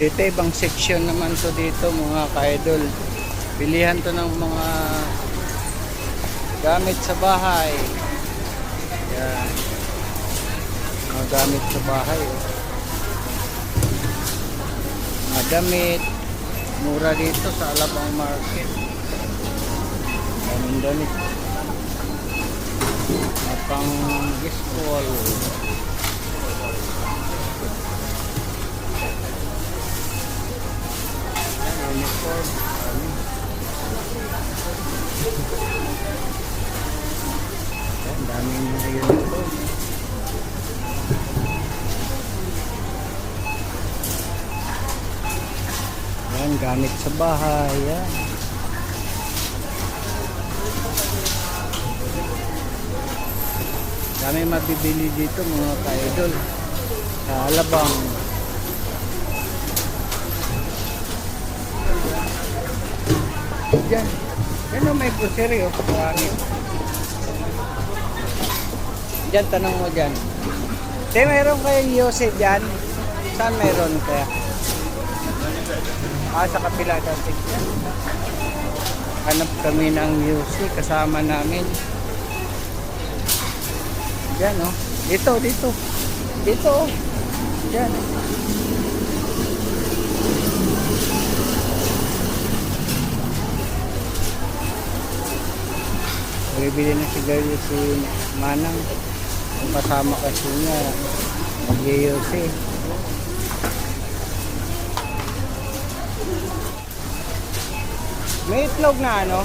Dito ibang section naman to dito mga ka-idol. Bilihan to ng mga gamit sa bahay. Yan. Mga gamit sa bahay. Oh. Mga damit. Mura dito sa Alabang Market. Daming damit. Mga pang Yan, daming mga uniform. Yan, gamit sa bahay. Yan. Dami mabibili dito mga ka-idol. Sa Alabang. Yan. Yan ang may grocery oh. Marami. Diyan, tanong mo dyan. Te, mayroon kayong Yose dyan? Saan mayroon kaya? Ah, sa kapila dati. Hanap kami ng Yose kasama namin. Diyan oh. Dito, dito. Dito oh. Diyan. Bibili na sigarilyo si Manang. Ang kasama kasi niya, mag-yose. May itlog na ano?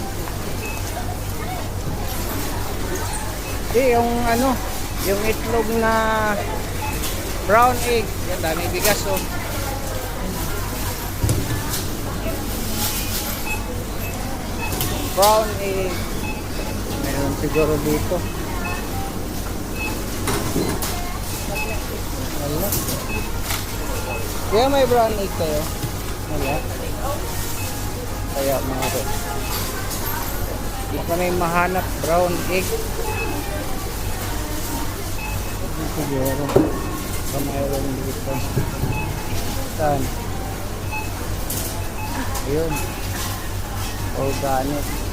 Eh, yung ano, yung itlog na brown egg. Yan, dami bigas oh. Brown egg. Siguro dito. Wala. Kaya may brown egg kayo? Wala. Kaya mga. Hindi ko na yung mahanap brown egg. Hindi siguro. Sa mayroon dito. Saan? Ayun. Organic.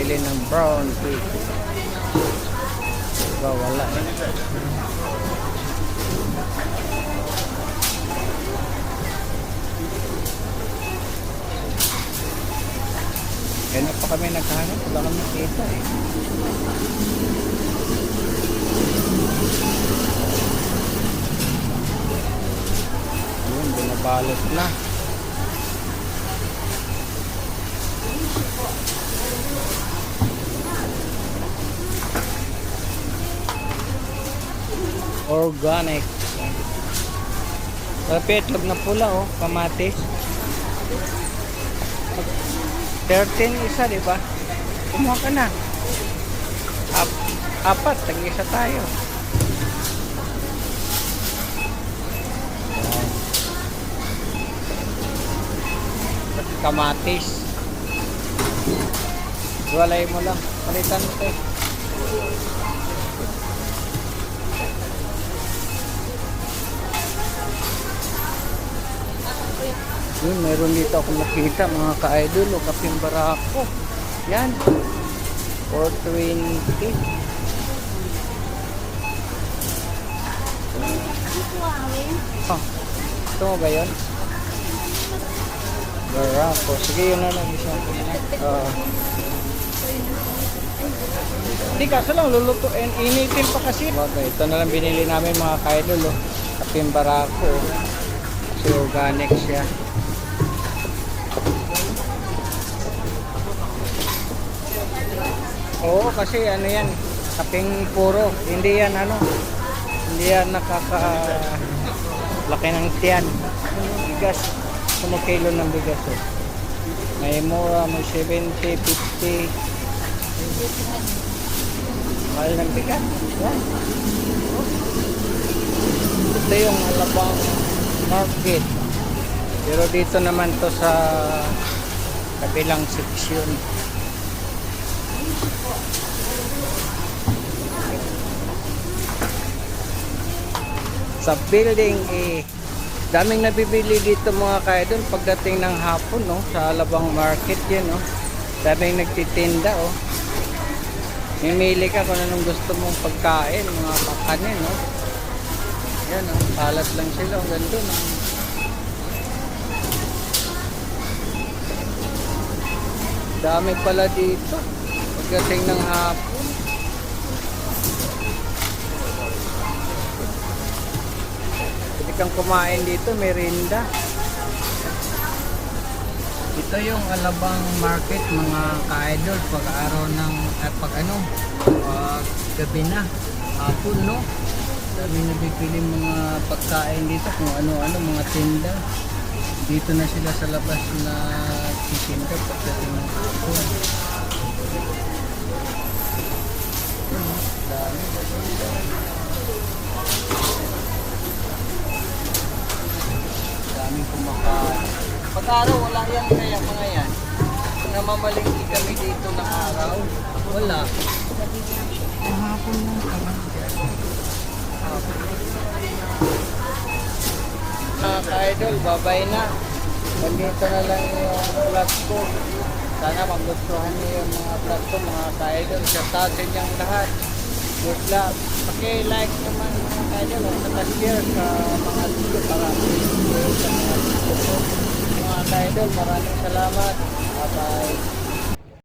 Nakakabili ng brown cake. Diba wala eh. Kaya na pa kami naghahanap, wala kami kita eh. Ayun, binabalot na. Organic. Tapi itlog na pula oh, kamatis. 13 isa, di ba? Kumuha ka na. Ap apat, tag-isa tayo. Kamatis. Walay mo lang. Palitan mo tayo. Yun, meron dito ako nakita mga ka-idol o kaping barako. Yan. 420. Oh, ito mo ba yun? Barako. Sige, yun na lang. Oo. Hindi kaso lang lulutuin. Initin pa kasi. Bagay, ito na lang binili namin mga ka-idol. Oh. Kaping barako. oh. Kasi organic siya. Oo, kasi ano yan, kaping puro. Hindi yan ano, hindi yan nakaka laki ng tiyan. Bigas, kilo ng bigas. Oh. May mura, may 70, 50. Mahal ng bigat. Yan. Ito yung Alabang Market. Pero dito naman to sa kabilang seksyon. Sa building eh daming nabibili dito mga kaidol pagdating ng hapon no sa Alabang Market yun no. Daming nagtitinda oh. Mimili ka kung anong gusto mong pagkain, mga kakanin no. Yan oh, palat lang sila hanggang doon. oh. Dami pala dito. Pagdating ng hapon. Pwede kang kumain dito, merinda. Ito yung Alabang Market mga ka-idol pag araw ng at pag ano pag gabi na hapon no dami nabibili mga pagkain dito kung ano-ano mga tinda dito na sila sa labas na titinda pagdating ng hapon daming kumakain. Pag araw wala yan. Kaya mga yan. Namamalingki kami dito ng araw. Wala. Hapon lang kami. Mga ka-idol babay na. Nandito na lang yung vlog ko. Sana magustuhan niyo yung mga vlog ko mga ka-idol. Shout out sa inyong lahat good luck paki-like naman mga ka-idol at saka-share sa mga video para sa mga video ko mga ka-idol maraming salamat. Bye bye